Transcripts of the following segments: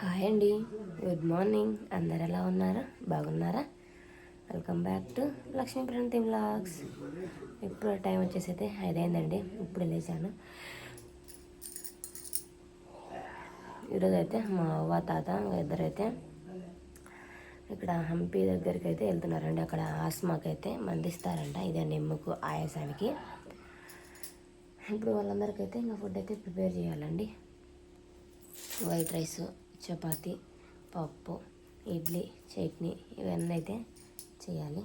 Hi అండి. Good morning. అందరు ఎలా ఉన్నారా? బాగున్నారా? Welcome back to Lakshmi Pranathi blogs ఇప్పుడు టైం వచ్చేసి అయితే ఐదైందండి. ఇప్పుడు లేచాను. ఈరోజు అయితే మా అవ్వ తాత ఇద్దరైతే ఇక్కడ హంపి దగ్గరికి అయితే వెళ్తున్నారండి. అక్కడ ఆస్మాకి అయితే మందిస్తారంట. ఇదే నిమ్మకు ఆయాసానికి. ఇప్పుడు వాళ్ళందరికైతే ఇంకా ఫుడ్ అయితే ప్రిపేర్ చేయాలండి. వైట్ రైస్ చపాతి పప్పు ఇడ్లీ చట్నీ ఇవన్నీ అయితే చేయాలి.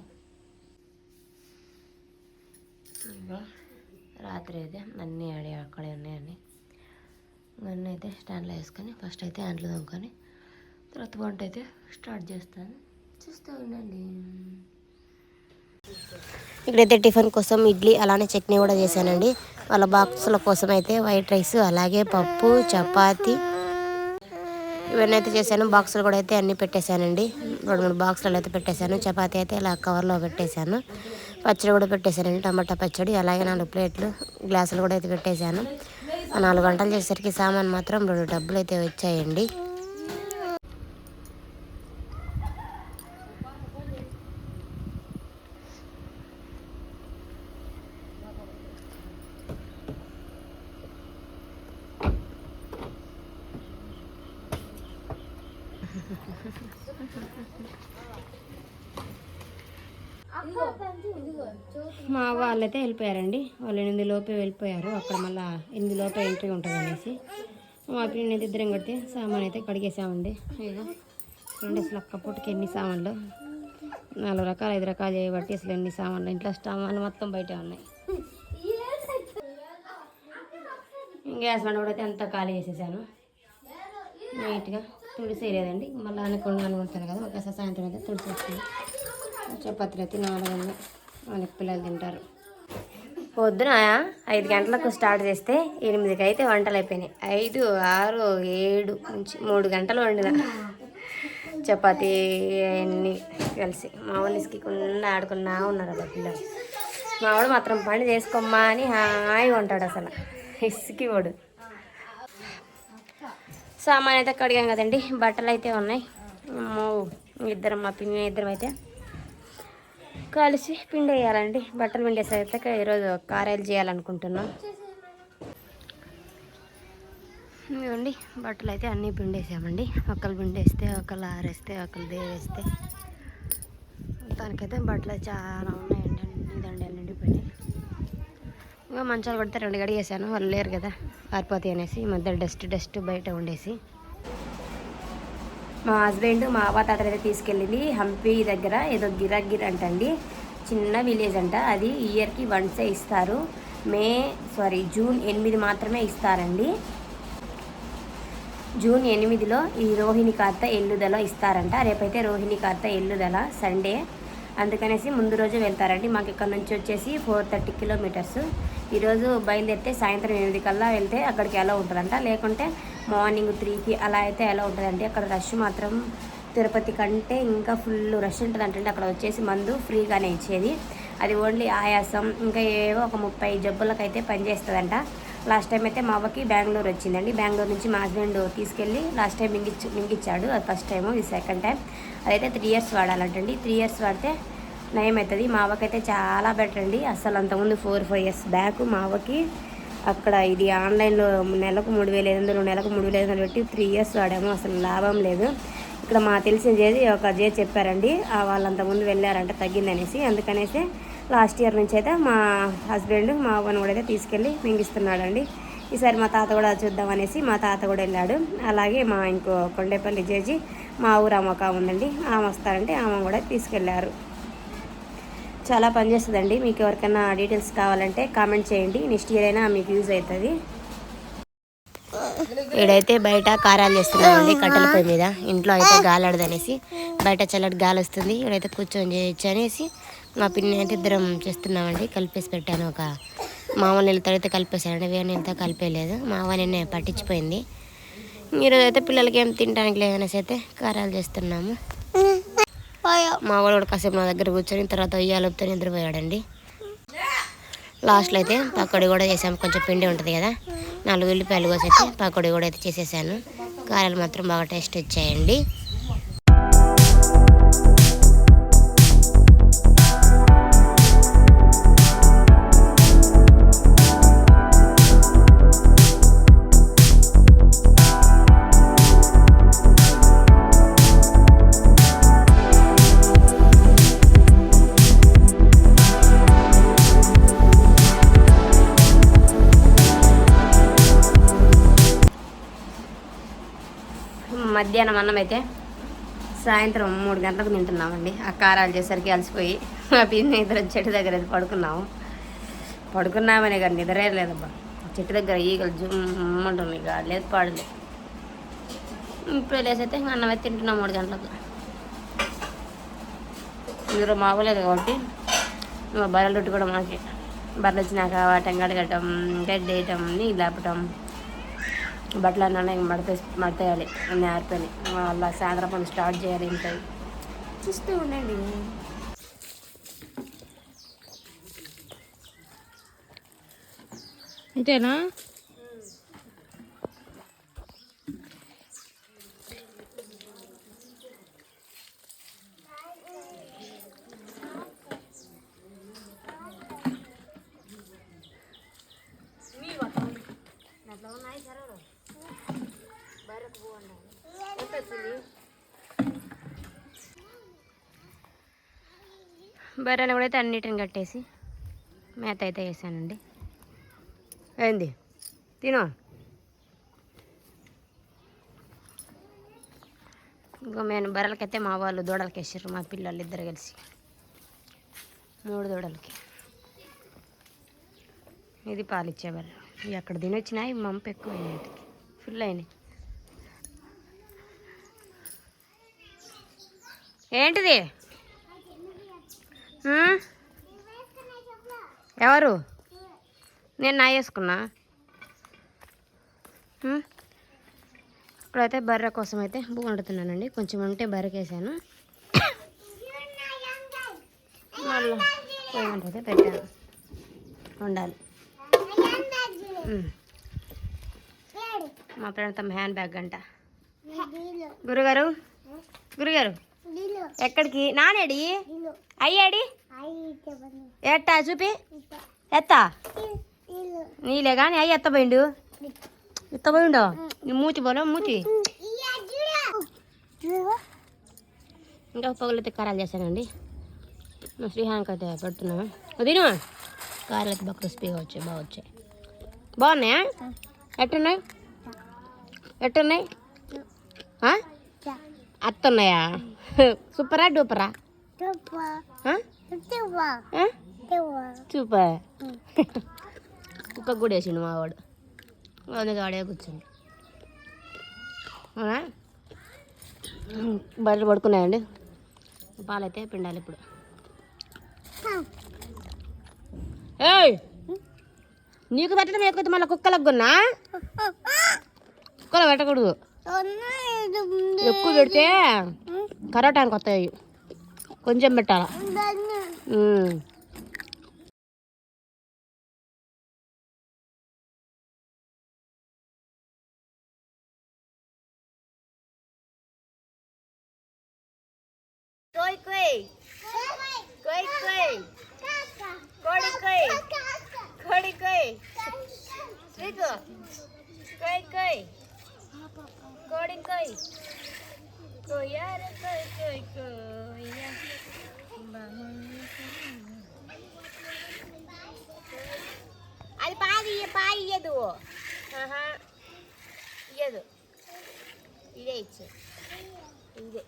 ఇంకా రాత్రి అయితే అన్నీ ఆడి అక్కడే ఉన్నాయని ఇవన్నీ అయితే స్టాండ్లో వేసుకొని ఫస్ట్ అయితే అంట్లు తోముకొని తర్వాత వంట అయితే స్టార్ట్ చేస్తాను. చూస్తూ ఉండండి. ఇక్కడైతే టిఫిన్ కోసం ఇడ్లీ అలానే చట్నీ కూడా చేశానండి. వాళ్ళ బాక్సుల కోసం అయితే వైట్ రైస్ అలాగే పప్పు చపాతి ఇవన్నీ అయితే చేశాను. బాక్సులు కూడా అయితే అన్నీ పెట్టేశానండి. రెండు మూడు బాక్సులలో అయితే పెట్టేశాను. చపాతీ అయితే ఇలా కవర్లో పెట్టేశాను. పచ్చడి కూడా పెట్టేశానండి. టమాటా పచ్చడి అలాగే నాలుగు ప్లేట్లు గ్లాసులు కూడా అయితే పెట్టేశాను. ఆ నాలుగు గంటలు చేసేసరికి సామాన్ మాత్రం రెండు డబ్బులు అయితే వచ్చాయండి. మా వాళ్ళైతే వెళ్ళిపోయారండి. వాళ్ళు ఎనిమిది లోపే వెళ్ళిపోయారు. అక్కడ మళ్ళీ ఎనిమిది లోపే ఎంట్రీ ఉంటుంది అనేసి. మా పిల్లలు అయితే ఇద్దరం కడితే సామాన్ అయితే కడిగేసామండి. ఇక అసలు అక్క పూటకి ఎన్ని సామాన్లు? నాలుగు రకాలు ఐదు రకాలు చేయబట్టి అసలు ఎన్ని సామాన్లు? ఇంట్లో సామాన్లు మొత్తం బయటే ఉన్నాయి. గ్యాస్ బండ కూడా అయితే అంతా ఖాళీ చేసేసాను. నీట్గా తుడిసేయలేదండి. మళ్ళీ అనుకుండా అనుకుంటాను కదా ఒకసారి సాయంత్రం అయితే తుడిచేస్తాను చపాతీలు అయితే నాలుగు వాళ్ళకి పిల్లలు తింటారు. పొద్దున ఐదు గంటలకు స్టార్ట్ చేస్తే ఎనిమిదికి అయితే వంటలు అయిపోయినాయి. ఐదు ఆరు ఏడు నుంచి మూడు గంటలు వండిన. చపాతీ అన్నీ కలిసి మా వాళ్ళు ఇసుకుండా ఆడుకున్నా ఉన్నారు అలా పిల్లలు. మావాడు మాత్రం పని చేసుకోమ్మా అని హాయిగా ఉంటాడు అసలు. ఇసుకి వాడు. సామాన్ అయితే కడిగాం కదండి. బట్టలు అయితే ఉన్నాయి. అమ్మో ఇద్దరం మా పిన్ని ఇద్దరం అయితే కలిసి పిండి వేయాలండి బట్టలు పిండేసరికి ఈరోజు కారాలు చేయాలనుకుంటున్నాం. ఇవ్వండి బట్టలు అయితే అన్నీ పిండేసామండి. ఒకళ్ళు పిండేస్తే ఒకళ్ళు ఆరేస్తే ఒకళ్ళు దేవేస్తే దానికైతే బట్టలు చాలా ఉన్నాయండి. ఇదండి దండాలు ఇంకా మంచాలు పడితే రెండు గడిగేసాను వాళ్ళు లేరు కదా పారిపోతాయి అనేసి ఈ మధ్య డస్ట్ డస్ట్ బయట ఉండేసి. మా హస్బెండ్ మా అవ్వ తాత అయితే తీసుకెళ్ళింది. హంపి దగ్గర ఏదో గిరగిర్ అంటండి. చిన్న విలేజ్ అంట. అది ఇయర్కి వన్సే ఇస్తారు. మే సారీ జూన్ ఎనిమిది మాత్రమే ఇస్తారండి. జూన్ ఎనిమిదిలో ఈ రోహిణి కార్త ఎల్లుదల ఇస్తారంట. రేపైతే రోహిణి కార్త ఎల్లుదల సండే. అందుకనేసి ముందు రోజు వెళ్తారండి. మాకు ఇక్కడ నుంచి వచ్చేసి ఫోర్ థర్టీ కిలోమీటర్స్ ఈరోజు బయలుదేరితే సాయంత్రం ఎనిమిది కల్లా వెళ్తే అక్కడికి ఎలా ఉంటుందంట. లేకుంటే మార్నింగ్ త్రీకి అలా అయితే ఎలా ఉంటుందండి. అక్కడ రష్ మాత్రం తిరుపతి కంటే ఇంకా ఫుల్ రష్ ఉంటుందంటే అక్కడ వచ్చేసి మందు ఫ్రీగానే ఇచ్చేది. అది ఓన్లీ ఆయాసం. ఇంకా ఏవో ఒక ముప్పై జబ్బులకైతే పనిచేస్తుందంట. లాస్ట్ టైం అయితే మా అవ్వకి బెంగళూరు వచ్చిందండి. బెంగళూరు నుంచి మా హస్బెండ్ తీసుకెళ్ళి లాస్ట్ టైం మింగిచ్చు మింగిచ్చాడు. అది ఫస్ట్ టైము ఇది సెకండ్ టైం. అదైతే త్రీ ఇయర్స్ వాడాలంటండి. త్రీ ఇయర్స్ వాడితే నయం అవుతుంది మా అవ్వకైతే చాలా బెటర్ అండి. అసలు అంతకుముందు ఫోర్ ఫైవ్ ఇయర్స్ బ్యాక్ మా అవ్వకి అక్కడ ఇది ఆన్లైన్లో నెలకు మూడు వేల ఐదు వందలు నెలకు మూడు వేల ఐదు వందలు పెట్టి త్రీ ఇయర్స్ వాడాము. అసలు లాభం లేదు. ఇక్కడ మా తెలిసిన చేది ఒక జే చెప్పారండి. ఆ వాళ్ళంత ముందు వెళ్ళారంట తగ్గిందనేసి. అందుకనేసి లాస్ట్ ఇయర్ నుంచి అయితే మా హస్బెండ్ మా అవ్వను కూడా అయితే తీసుకెళ్ళి మింగిస్తున్నాడండి. ఈసారి మా తాత కూడా చూద్దామనేసి మా తాత కూడా వెళ్ళాడు. అలాగే మా ఇంకో కొండేపల్లి జేజీ మా ఊరు అమ్మక ఉందండి. ఆమె వస్తారంటే ఆమె కూడా తీసుకెళ్ళారు. చాలా పనిచేస్తుందండి మీకు ఎవరికైనా డీటెయిల్స్ కావాలంటే కామెంట్ చేయండి. నెక్స్ట్ ఇయర్ అయినా మీకు యూజ్ అవుతుంది. ఇడైతే బయట కారాలు చేస్తున్నామండి కట్టెల పొయ్యి మీద. ఇంట్లో అయితే గాలాడదనేసి బయట చల్లటి గాలి వస్తుంది. ఇక్కడైతే కూర్చొని చేయొచ్చు అనేసి మా పిన్ని అయితే ఇద్దరం చేస్తున్నామండి. కలిపేసి పెట్టాను ఒక మామ నీళ్ళతో అయితే కలిపేశానండి వేరే నీళ్ళతో కలిపేయలేదు. మా అవ్వ నిన్నే పట్టించిపోయింది. ఈరోజు అయితే పిల్లలకి ఏం తినడానికి లేదనేసి అయితే కారాలు చేస్తున్నాము. మా వాడు కూడా కాసేపు నా దగ్గర కూర్చొని తర్వాత ఉయ్యాలతో నిద్రపోయాడండి. లాస్ట్లో అయితే పకోడీ కూడా చేసాము. కొంచెం పిండి ఉంటుంది కదా. నాలుగు ఉల్లిపాయలు కోసి అయితే పకోడీ కూడా అయితే చేసేసాను. కారాలు మాత్రం బాగా టేస్ట్ వచ్చాయండి. మధ్యాహ్నం అన్నం అయితే సాయంత్రం మూడు గంటలకు తింటున్నామండి. ఆ కారాలు చేసరికి అలసిపోయి మా పిన్ని ఇద్దరు చెట్టు దగ్గర అయితే పడుకున్నాము. పడుకున్నామనే కానీ నిద్రే లేదబ్బా. చెట్టు దగ్గర ఈగలు జుమ్మంటుంది ఇక లేదు పాడలేదు ఇప్పుడు లేసైతే అన్నం అయితే తింటున్నాం మూడు గంటలకు. ఇందులో మాగలేదు కాబట్టి మా బర్రెలు రొట్టి కూడా మాకే. బర్రెలు వచ్చినాక వాటం కడగటం గడ్డి వేయటం నీళ్ళు ఆపటం బట్టలు అన్నీ మడత మడతేయాలి అన్నీ ఆరిపోయినాయి. మళ్ళీ సాయంత్రం పని స్టార్ట్ చేయాలి ఇంకా. చూస్తూ ఉండండి. అంతేనా బర్రెలు కూడా అయితే అన్నిటిని కట్టేసి మేత అయితే వేసానండి. ఏంది? తిను. ఇంకో నేను బర్రెలకైతే మా వాళ్ళు దూడలకి వేసారు మా పిల్లలు ఇద్దరు కలిసి. మూడు దూడలకి. ఇది పాలిచ్చే బర్రె. ఇవి అక్కడ తినొచ్చినాయి మంపు ఎక్కువ అయినాయి వీటికి. ఫుల్ అయినాయి. ఏంటిది? ఎవరు? నేను నా వేసుకున్నా? ఇప్పుడైతే బర్రె కోసం అయితే వండుతున్నానండి. కొంచెం ఉంటే బర్రెకేసాను. మళ్ళీ అయితే పెట్టాను. వండాలి ఉం. మా తమ హ్యాండ్ బ్యాగ్ అంట. గురుగారు? గురుగారు? ఎక్కడికి? నానేడి అయ్యాడి ఎట్టా? చూపి. ఎత్తా? నీలే. కానీ అయ్యి ఎత్తపోయిండు ఎత్తపోయిండు నీ మూతి పోలే మూతి. ఇంకా పొగలైతే కారాలు చేశానండి. మా శ్రీహానికి అయితే పెడుతున్నాము వదిన కారాలు అయితే బాగా క్రిస్పీగా వచ్చాయి బాగా వచ్చాయి. బాగున్నాయా? ఎట్టున్నాయి? ఎట్టున్నాయి? అత్తున్నాయా? సూపరా డూపరా? సూపర్ కుక్క కూడా వేసిండు మా వాడు. అందుకే ఆడే కూర్చుంది అవునా? బర్రెలు పడుకున్నాయండి. పాలైతే పిండాలి ఇప్పుడు. ఏయ్! నీకు పెట్టడం ఎక్కువ మళ్ళీ కుక్కలకు కొన్నా? కుక్కలు పెట్టకూడదు. ఎక్కువ పెడితే కరోటానికి వస్తాయి కొంచెం పెట్టాలా? ఇయ్యదు ఇదే ఇచ్చే. ఇదే.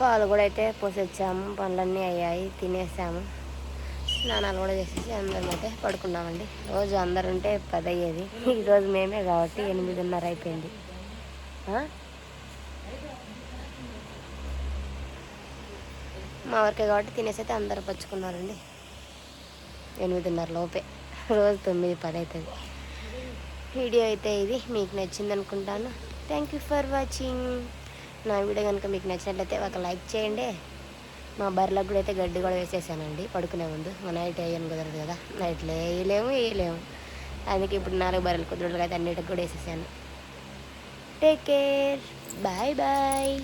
పాలు కూడా అయితే పోసొచ్చాము. పనులన్నీ అయ్యాయి. తినేసాము. స్నానాలు కూడా చేసేసి అందరం అయితే పడుకున్నామండి. రోజు అందరు ఉంటే పది అయ్యేది ఈరోజు మేమే కాబట్టి ఎనిమిదిన్నర అయిపోయింది. మా వరకే కాబట్టి తినేసి అయితే అందరు పచ్చుకున్నారండి ఎనిమిదిన్నర లోపే. రోజు తొమ్మిది పది అవుతుంది వీడియో అయితే ఇది. మీకు నచ్చింది అనుకుంటాను థ్యాంక్ యూ ఫర్ వాచింగ్ నా వీడియో కనుక మీకు నచ్చినట్లయితే ఒక లైక్ చేయండి. మా బర్రెలకు కూడా అయితే గడ్డి కూడా వేసేసానండి. పడుకునే ముందు. మా నైట్ వేయను కుదరదు కదా. నైట్లో వేయలేము వేయలేము అందుకే ఇప్పుడు నాలుగు బర్రెలు కుదరదు అయితే అన్నిటికి కూడా వేసేసాను. Take care bye bye